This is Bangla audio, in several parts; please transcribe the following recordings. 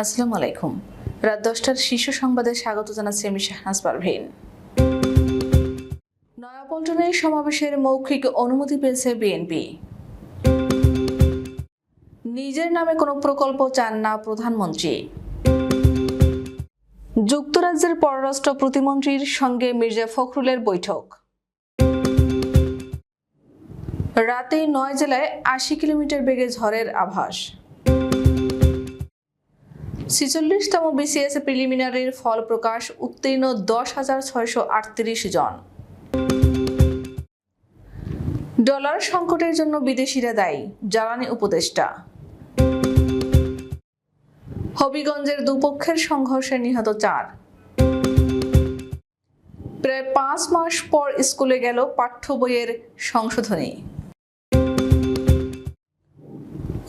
আসসালামু আলাইকুম। রাত দশটার শীর্ষ সংবাদে স্বাগত জানাচ্ছি আমি শাহনাজ পারভীন। নয়াপল্টনে সমাবেশের মৌখিক অনুমতি পেয়েছে বিএনপি। নিজের নামে কোনো প্রকল্প চান না প্রধানমন্ত্রী। যুক্তরাজ্যের পররাষ্ট্র প্রতিমন্ত্রীর সঙ্গে মির্জা ফখরুলের বৈঠক। রাতে নয় জেলায় আশি কিলোমিটার বেগে ঝড়ের আভাস। ছিচল্লিশতম বিসিএস প্রিলিমিনারির ফল প্রকাশ উত্তীর্ণ দশ হাজার ছয়শো জন। ডলার সংকটের জন্য বিদেশিরা দায়ী, জ্বালানি উপদেষ্টা। হবিগঞ্জের দুপক্ষের সংঘর্ষে নিহত চার। প্রায় পাঁচ মাস পর স্কুলে গেল পাঠ্য বইয়ের সংশোধনী।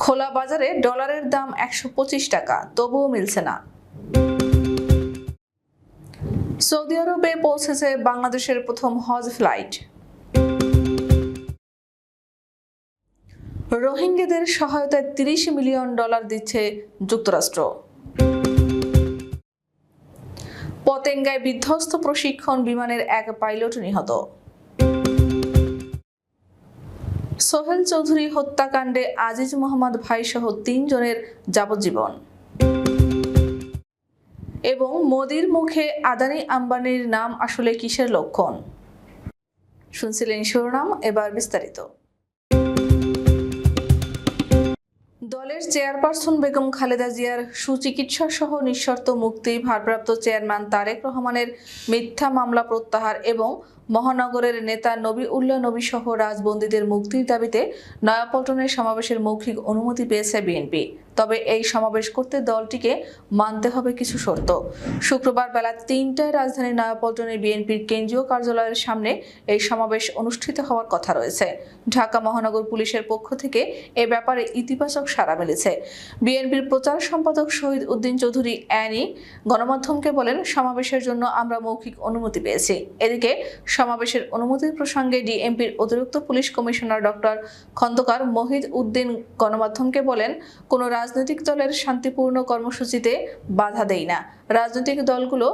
খোলা বাজারে ডলারের দাম একশো পঁচিশ টাকা, তবুও মিলছে না। সৌদি আরবে পৌঁছেছে বাংলাদেশের প্রথম হজ ফ্লাইট। রোহিঙ্গাদের সহায়তায় তিরিশ মিলিয়ন ডলার দিচ্ছে যুক্তরাষ্ট্র। পতেঙ্গায় বিধ্বস্ত প্রশিক্ষণ বিমানের এক পাইলট নিহত। সোহেল চৌধুরী হত্যাকাণ্ডে আজিজ মোহাম্মদ ভাইসহ তিনজনের যাবজ্জীবন। এবং মোদির মুখে আদানি আম্বানির নাম আসলে কিসের লক্ষণ? শুনছিলেন শিরোনাম, এবার বিস্তারিত। দলের চেয়ারপারসন বেগম খালেদা জিয়ার সুচিকিৎসা সহ নিঃশর্ত মুক্তি, ভারপ্রাপ্ত চেয়ারম্যান তারেক রহমানের মিথ্যা মামলা প্রত্যাহার এবং মহানগরের নেতা নবী উল্লাহ নবী সহ রাজবন্দীদের মুক্তির দাবিতে নয়াপল্টনের সমাবেশের মৌখিক অনুমতি পেয়েছে বিএনপি। তবে এই সমাবেশ করতে দলটিকে মানতে হবে কিছু শর্ত। শুক্রবার বেলা তিনটায় রাজধানীর নয়াপল্টনে বিএনপির কেন্দ্রীয় কার্যালয়ের সামনে এই সমাবেশ অনুষ্ঠিত হওয়ার কথা রয়েছে। ঢাকা মহানগর পুলিশের পক্ষ থেকে এ ব্যাপারে ইতিবাচক সাড়া মিলেছে। বিএনপির প্রচার সম্পাদক শহীদ উদ্দিন চৌধুরী অ্যানি গণমাধ্যমকে বলেন, সমাবেশের জন্য আমরা মৌখিক অনুমতি পেয়েছি। এদিকে সমাবেশের অনুমতির প্রসঙ্গে ডিএমপির অতিরিক্ত police commissioner doctor Khandakar Mohid Uddin গণমাধ্যমকে বলেন, কোনো রাজনৈতিক দলের শান্তিপূর্ণ কর্মসূচিতে বাধা দেই না। রাজনৈতিক দলগুলো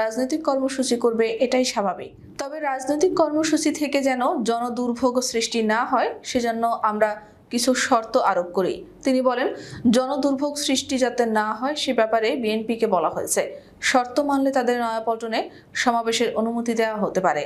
রাজনৈতিক কর্মসূচি করবে এটাই স্বাভাবিক। তবে রাজনৈতিক কর্মসূচি থেকে যেন জনদুর্ভোগ সৃষ্টি না হয়, সেজন্য আমরা কিছু শর্ত আরোপ করি। তিনি বলেন, জনদুর্ভোগ সৃষ্টি যাতে না হয়, সে ব্যাপারে বিএনপিকে বলা হয়েছে। শর্ত মানলে তাদের নয়াপল্টনে সমাবেশের অনুমতি দেওয়া হতে পারে।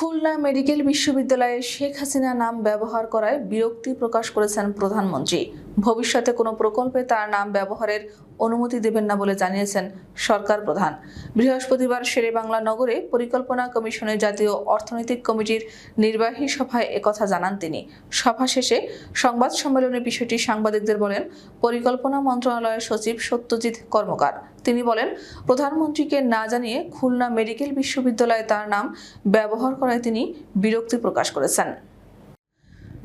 খুলনা মেডিকেল বিশ্ববিদ্যালয়ে শেখ হাসিনা নাম ব্যবহার করায় বিরক্তি প্রকাশ করেছেন প্রধানমন্ত্রী। ভবিষ্যতে কোনো প্রকল্পে তার নাম ব্যবহারের অনুমতি দেবেন না বলে জানিয়েছেন সরকার প্রধান। বৃহস্পতিবার শেরেবাংলা নগরে পরিকল্পনা কমিশনের জাতীয় অর্থনৈতিক কমিটির নির্বাহী সভায় একথা জানান তিনি। সভা শেষে সংবাদ সম্মেলনে বিষয়টি সাংবাদিকদের বলেন, পরিকল্পনা মন্ত্রণালয়ের সচিব সত্যজিৎ কর্মকার। তিনি বলেন, প্রধানমন্ত্রীকে না জানিয়ে খুলনা মেডিকেল বিশ্ববিদ্যালয়ে তার নাম ব্যবহার করায় তিনি বিরক্তি প্রকাশ করেছেন।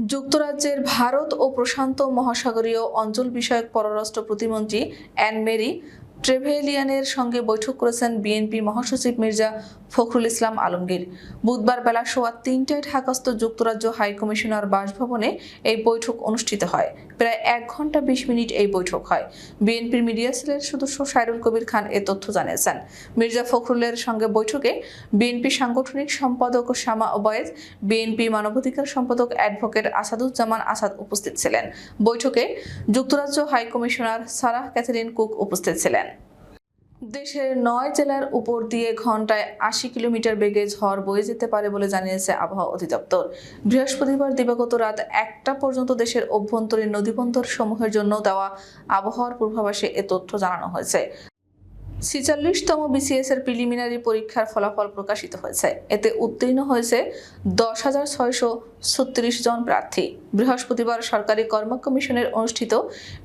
যুক্তরাজ্যের ভারত ও প্রশান্ত মহাসাগরীয় অঞ্চল বিষয়ক পররাষ্ট্র প্রতিমন্ত্রী অ্যান মেরি ট্রেভেলিয়ানের সঙ্গে বৈঠক করেছেন বিএনপি মহাসচিব মির্জা ফখরুল ইসলাম আলমগীর। বুধবার বেলা সোয়া তিনটায় ঢাকাস্থ যুক্তরাজ্য হাইকমিশনার বাসভবনে এই বৈঠক অনুষ্ঠিত হয়। প্রায় এক ঘণ্টা বিশ মিনিট এই বৈঠক হয়। বিএনপির মিডিয়া সেলের সদস্য সাইরুল কবির খান এ তথ্য জানিয়েছেন। মির্জা ফখরুলের সঙ্গে বৈঠকে বিএনপি সাংগঠনিক সম্পাদক শামা ওবায়েদ, বিএনপি মানবাধিকার সম্পাদক অ্যাডভোকেট আসাদুজ্জামান আসাদ উপস্থিত ছিলেন। বৈঠকে যুক্তরাজ্য হাইকমিশনার সারাহ ক্যাথারিন কুক উপস্থিত ছিলেন। দেশের নয় জেলার উপর দিয়ে ঘন্টায় আশি কিলোমিটার বেগে ঝড় বয়ে যেতে পারে বলে জানিয়েছে আবহাওয়া অধিদপ্তর। বৃহস্পতিবার দিবাগত রাত একটা পর্যন্ত দেশের অভ্যন্তরীণ নদীবন্দর সমূহের জন্য দেওয়া আবহাওয়ার পূর্বাভাসে এ তথ্য জানানো হয়েছে। ছিচল্লিশতম বিসিএস এর প্রিলিমিনারি পরীক্ষার ফলাফল প্রকাশিত হয়েছে। এতে উত্তীর্ণ হয়েছে দশ হাজার ছয়শো ছত্রিশ জন প্রার্থী। বৃহস্পতিবার সরকারি কর্ম কমিশনের অনুষ্ঠিত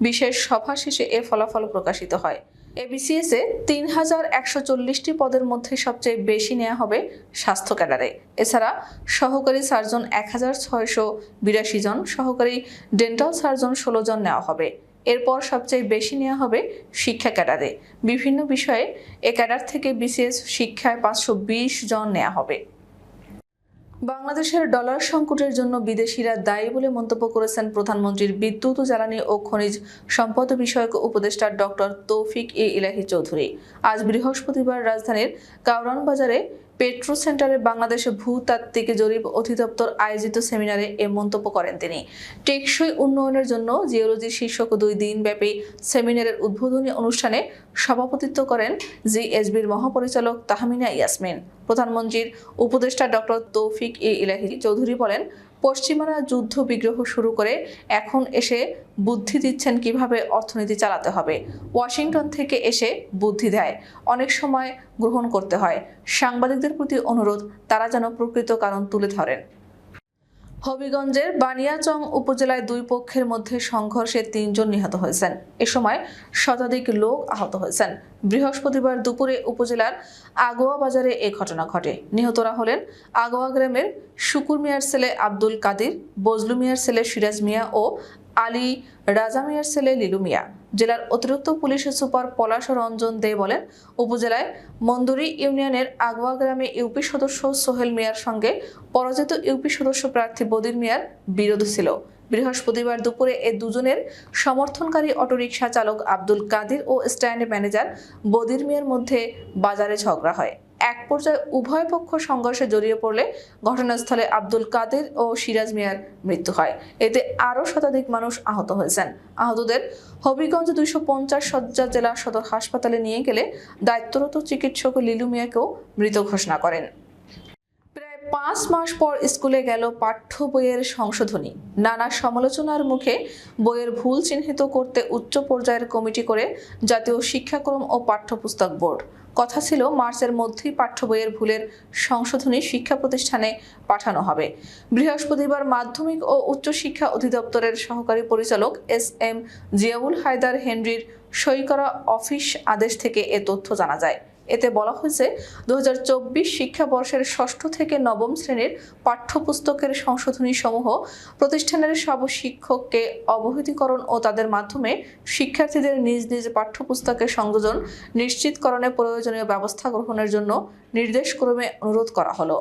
বিশেষ সভা শেষে এ ফলাফল প্রকাশিত হয়। এবিসিএস তিন হাজার একশো চল্লিশটি পদের মধ্যে সবচেয়ে বেশি নেওয়া হবে স্বাস্থ্য ক্যাডারে। এছাড়া সহকারী সার্জন এক হাজার ছয়শো বিরাশি জন, সহকারী ডেন্টাল সার্জন ষোলো জন নেওয়া হবে। এরপর সবচেয়ে বেশি নেওয়া হবে শিক্ষা ক্যাডারে। বিভিন্ন বিষয়ে এ ক্যাডার থেকে বিসিএস শিক্ষায় পাঁচশো বিশ জন নেওয়া হবে। বাংলাদেশের ডলার সংকটের জন্য বিদেশিরা দায়ী বলে মন্তব্য করেছেন প্রধানমন্ত্রীর বিদ্যুৎ ও জ্বালানি ও খনিজ সম্পদ বিষয়ক উপদেষ্টা ডক্টর তৌফিক এ ইলাহি চৌধুরী। আজ বৃহস্পতিবার রাজধানীর কাউরান বাজারে পেট্রো সেন্টারে বাংলাদেশ ভূতাত্ত্বিক জরিপ অধিদপ্তর আয়োজিত সেমিনারে এ মন্তব্য করেন তিনি। টেকসই উন্নয়নের জন্য জিওলজি শীর্ষক দুই দিনব্যাপী সেমিনারের উদ্বোধনী অনুষ্ঠানে সভাপতিত্ব করেন জিএসবির মহাপরিচালক তাহমিনা ইয়াসমিন। প্রধানমন্ত্রীর উপদেষ্টা ডক্টর তৌফিক ই ইলাহি চৌধুরী বলেন, পশ্চিমারা যুদ্ধ বিগ্রহ শুরু করে এখন এসে বুদ্ধি দিচ্ছেন কীভাবে অর্থনীতি চালাতে হবে। ওয়াশিংটন থেকে এসে বুদ্ধি দেয়, অনেক সময় গ্রহণ করতে হয়। সাংবাদিকদের প্রতি অনুরোধ, তারা যেন প্রকৃত কারণ তুলে ধরেন। হবিগঞ্জের বানিয়াচং উপজেলায় দুই পক্ষের মধ্যে সংঘর্ষে তিনজন নিহত হয়েছেন। এ সময় শতাধিক লোক আহত হয়েছেন। বৃহস্পতিবার দুপুরে উপজেলার আগোয়া বাজারে এ ঘটনা ঘটে। নিহতরা হলেন আগোয়া গ্রামের শুকুর মিয়ার ছেলে আব্দুল কাদির, বজলু মিয়ার ছেলে সিরাজ মিয়া ও আলী রাজা মিয়ার ছেলে লিলু মিয়া। জেলার অতিরিক্ত পুলিশ সুপার পলাশ রঞ্জন দে বলেন, উপজেলায় মন্দুরি ইউনিয়নের আগোয়া গ্রামে ইউপি সদস্য সোহেল মিয়ার সঙ্গে পরাজিত ইউপি সদস্য প্রার্থী বদির মিয়ার বিরোধ ছিল। বৃহস্পতিবার দুপুরে এ দুজনের সমর্থনকারী অটোরিকশা চালক আব্দুল কাদির ও স্ট্যান্ড ম্যানেজার বদির মিয়ার মধ্যে বাজারে ঝগড়া হয়। এক পর্যায়ে উভয় পক্ষ সংঘর্ষে জড়িয়ে পড়লে ঘটনাস্থলে আব্দুল কাদের ও সিরাজ মিয়ার মৃত্যু হয়। এতে আরও শতাধিক মানুষ আহত হয়েছেন। আহতদের হবিগঞ্জ দুইশো পঞ্চাশ সজ্জা জেলা সদর হাসপাতালে নিয়ে গেলে দায়িত্বরত চিকিৎসক লিলু মিয়াকেও মৃত ঘোষণা করেন। পাঁচ মাস পর স্কুলে গেল পাঠ্য বইয়ের সংশোধনী। নানা সমালোচনার মুখে বইয়ের ভুল চিহ্নিত করতে উচ্চ পর্যায়ের কমিটি করে জাতীয় শিক্ষাক্রম ও পাঠ্যপুস্তক বোর্ড। কথা ছিল মার্চের মধ্যেই পাঠ্য বইয়ের ভুলের সংশোধনী শিক্ষা প্রতিষ্ঠানে পাঠানো হবে। বৃহস্পতিবার মাধ্যমিক ও উচ্চ শিক্ষা অধিদপ্তরের সহকারী পরিচালক এস এম জিয়াউল হায়দার হেনরির সই করা অফিস আদেশ থেকে এ তথ্য জানা যায়। এতে বলা হয়েছে দু হাজার চব্বিশ শিক্ষাবর্ষের ষষ্ঠ থেকে নবম শ্রেণির পাঠ্যপুস্তকের সংশোধনী সমূহ প্রতিষ্ঠানের সব শিক্ষককে অবহিতকরণ ও তাদের মাধ্যমে শিক্ষার্থীদের নিজ নিজ পাঠ্যপুস্তকের সংযোজন নিশ্চিতকরণে প্রয়োজনীয় ব্যবস্থা গ্রহণের জন্য নির্দেশক্রমে অনুরোধ করা হলো।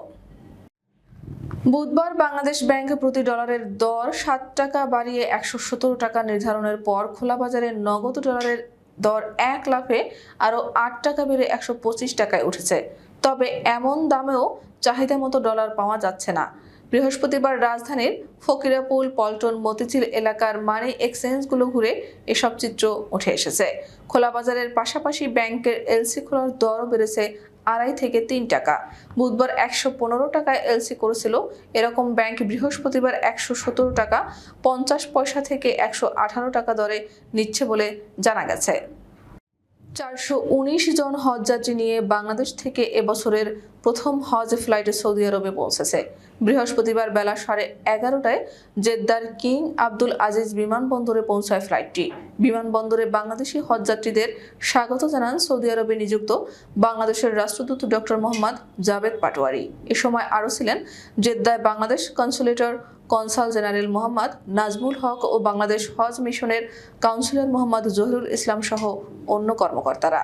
বুধবার বাংলাদেশ ব্যাংক প্রতি ডলারের দর সাত টাকা বাড়িয়ে একশো সতেরো টাকা নির্ধারণের পর খোলা বাজারে নগদ ডলারের দর এক লাফে আরও আট টাকা বেড়ে একশো পঁচিশ টাকায় উঠেছে। তবে এমন দামেও চাহিদা মতো ডলার পাওয়া যাচ্ছে না। বৃহস্পতিবার রাজধানীর ফকিরাপুল, পল্টন, মতিঝিল এলাকার মানি এক্সচেঞ্জগুলো ঘুরে এসব চিত্র উঠে এসেছে। খোলা বাজারের পাশাপাশি ব্যাংকের এলসি খোলার দরও বেড়েছে আড়াই থেকে তিন টাকা। বুধবার একশো পনেরো টাকায় এলসি করেছিল। এরকম ব্যাংক বৃহস্পতিবার একশো সতেরো টাকা, পঞ্চাশ পয়সা থেকে একশো আঠারো টাকা দরে নিচ্ছে বলে জানা গেছে। চারশো উনিশ জন হজযাত্রী নিয়ে বাংলাদেশ থেকে এবছরের প্রথম হজ ফ্লাইটে সৌদি আরবে পৌঁছেছে। বৃহস্পতিবার বেলা সাড়ে এগারোটায় জেদ্দার কিং আব্দুল আজিজ বিমানবন্দরে পৌঁছায় ফ্লাইটটি। বিমানবন্দরে বাংলাদেশি হজযাত্রীদের স্বাগত জানান সৌদি আরবে নিযুক্ত বাংলাদেশের রাষ্ট্রদূত ডক্টর মোহাম্মদ জাভেদ পাটোয়ারি। এ সময় আরও ছিলেন জেদ্দায় বাংলাদেশ কনসুলেটর কনসাল জেনারেল মোহাম্মদ নাজমুল হক ও বাংলাদেশ হজ মিশনের কাউন্সিলর মোহাম্মদ জহিরুল ইসলাম সহ অন্য কর্মকর্তারা।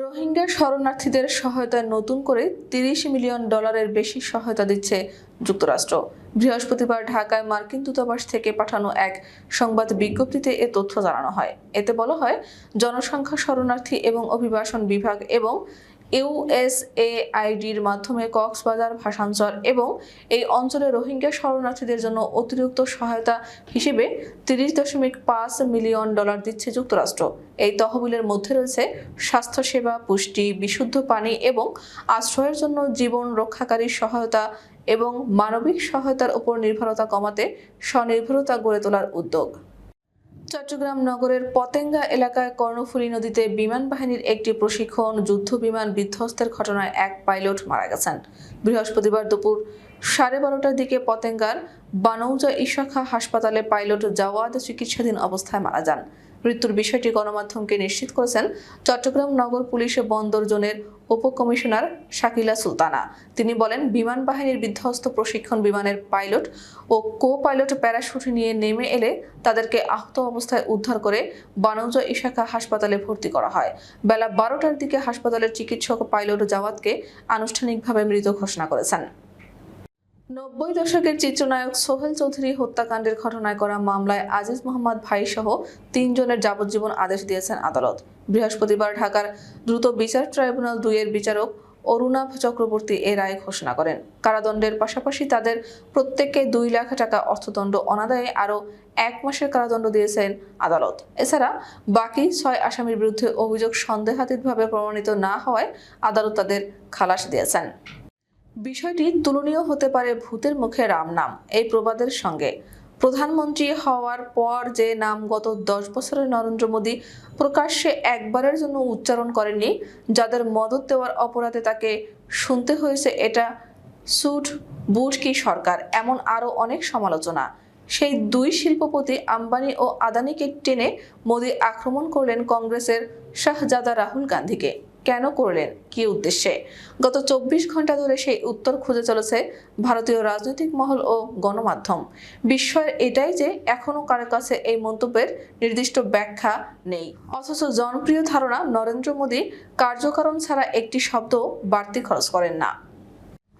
রোহিঙ্গা শরণার্থীদের সহায়তায় নতুন করে তিরিশ মিলিয়ন ডলারের বেশি সহায়তা দিচ্ছে যুক্তরাষ্ট্র। বৃহস্পতিবার ঢাকায় মার্কিন দূতাবাস থেকে পাঠানো এক সংবাদ বিজ্ঞপ্তিতে এ তথ্য জানানো হয়। এতে বলা হয়, জনসংখ্যা শরণার্থী এবং অভিবাসন বিভাগ এবং ইউএসএআইডির মাধ্যমে কক্সবাজার ভাষাঞ্চল এবং এই অঞ্চলে রোহিঙ্গা শরণার্থীদের জন্য অতিরিক্ত সহায়তা হিসেবে তিরিশ দশমিক পাঁচ মিলিয়ন ডলার দিচ্ছে যুক্তরাষ্ট্র। এই তহবিলের মধ্যে রয়েছে স্বাস্থ্যসেবা, পুষ্টি, বিশুদ্ধ পানি এবং আশ্রয়ের জন্য জীবন রক্ষাকারী সহায়তা এবং মানবিক সহায়তার উপর নির্ভরতা কমাতে স্বনির্ভরতা গড়ে তোলার উদ্যোগ। চট্টগ্রাম নগরের পতেঙ্গা এলাকায় কর্ণফুলী নদীতে বিমান বাহিনীর একটি প্রশিক্ষণ, যুদ্ধ বিমান বিধ্বস্তের ঘটনায় এক পাইলট মারা গেছেন। বৃহস্পতিবার দুপুর সাড়ে বারোটার দিকে পতেঙ্গার বানৌজা ইশাখা হাসপাতালে পাইলট জাওয়াদ চিকিৎসাধীন অবস্থায় মারা যান। মৃত্যুর বিষয়টি গণমাধ্যমকে নিশ্চিত করেছেন চট্টগ্রাম নগর পুলিশ বন্দর জোনের উপকমিশনার শাকিলা সুলতানা। তিনি বলেন, বিমান বাহিনীর বিধ্বস্ত প্রশিক্ষণ বিমানের পাইলট ও কো পাইলট প্যারাশুট নিয়ে নেমে এলে তাদেরকে আহত অবস্থায় উদ্ধার করে বানৌজা ইশাখা হাসপাতালে ভর্তি করা হয়। বেলা বারোটার দিকে হাসপাতালের চিকিৎসক পাইলট জাওয়াদকে আনুষ্ঠানিকভাবে মৃত ঘোষণা করেছেন। নব্বই দশকের চিত্রনায়ক সোহেল চৌধুরী হত্যাকাণ্ডের ঘটনায় করা মামলায় আজিজ মোহাম্মদ ভাই সহ তিনজনের যাবজ্জীবন আদেশ দিয়েছেন আদালত। বৃহস্পতিবার ঢাকার দ্রুত বিচার ট্রাইব্যুনাল দুইয়ের বিচারক অরুণাভ চক্রবর্তী এ রায় ঘোষণা করেন। কারাদণ্ডের পাশাপাশি তাদের প্রত্যেককে দুই লাখ টাকা অর্থদণ্ড অনাদায়ে আরও এক মাসের কারাদণ্ড দিয়েছেন আদালত। এছাড়া বাকি ছয় আসামির বিরুদ্ধে অভিযোগ সন্দেহাতীতভাবে প্রমাণিত না হওয়ায় আদালত তাদের খালাস দিয়েছেন। বিষয়টি তুলনীয় হতে পারে ভূতের মুখে রাম নাম, এই প্রবাদের সঙ্গে। প্রধানমন্ত্রী হওয়ার পর যে নাম গত দশ বছরের নরেন্দ্র মোদী প্রকাশ্যে একবারের জন্য উচ্চারণ করেননি, যাদের মদত দেওয়ার অপরাধে তাকে শুনতে হয়েছে এটা সুট বুট কি সরকার, এমন আরও অনেক সমালোচনা। সেই দুই শিল্পপতি আম্বানি ও আদানিকে টেনে মোদী আক্রমণ করলেন কংগ্রেসের শাহজাদা রাহুল গান্ধীকে। কেন করলেন? কি উদ্দেশ্যে? গত চব্বিশ ঘণ্টা ধরে সেই উত্তর খুঁজে চলেছে ভারতীয় রাজনৈতিক মহল ও গণমাধ্যম। বিস্ময়ের এটাই যে এখনও কারও কাছে এই মন্তব্যের নির্দিষ্ট ব্যাখ্যা নেই। অথচ জনপ্রিয় ধারণা নরেন্দ্র মোদী কার্যকারণ ছাড়া একটি শব্দ বাড়তি খরচ করেন না।